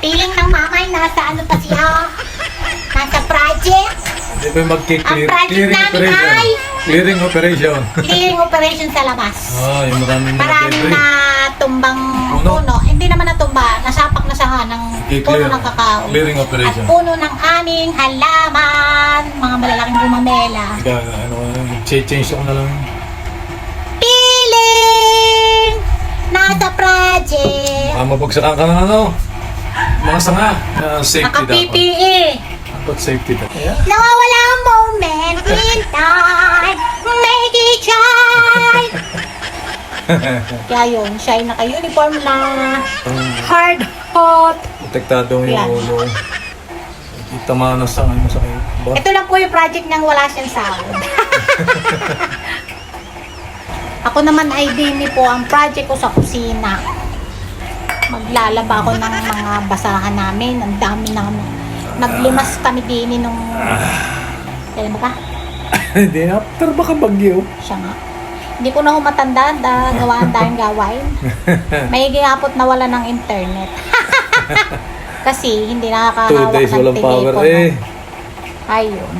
Feeling ng mamay, nasa ano pa siya? Nasa project. Hindi pa yung mag-clear. Ang project Clearing namin operation. ay- Clearing operation. Clearing operation sa labas. Ah, yung maraming mga Maraming debris. na tumbang Puno. puno. Hindi naman natumba. Nasapak na saha ng I-clear. puno ng kakao. Clearing At operation. puno ng aming halaman. Mga malalaking bumamela. Ika, ano, change ako na lang. Feeling! Nasa project. Ah, mabagsakan ka ng ano. Mga sanga. Ah, safety dapat. Naka-PPE. Dapat safety dapat. Yeah. Nawawala ang moment in time. Make it shine. Kaya yun, siya ay naka-uniform na hard hot. Protektado yung Yan. ulo. Kita man sa ano sa kayo. Ba? Ito lang po yung project niyang wala siyang sahod. ako naman ay dini po ang project ko sa kusina. Maglalaba ako ng mga basahan namin. Ang dami namin. Naglimas kami dini nung... Kailan ba ka? Hindi, after baka bagyo. Siya nga. Hindi ko na humatanda da gawaan tayong gawain. May gihapot na wala ng internet. Kasi hindi Two nakakahawak days ng walang power telepono. eh. Ayun.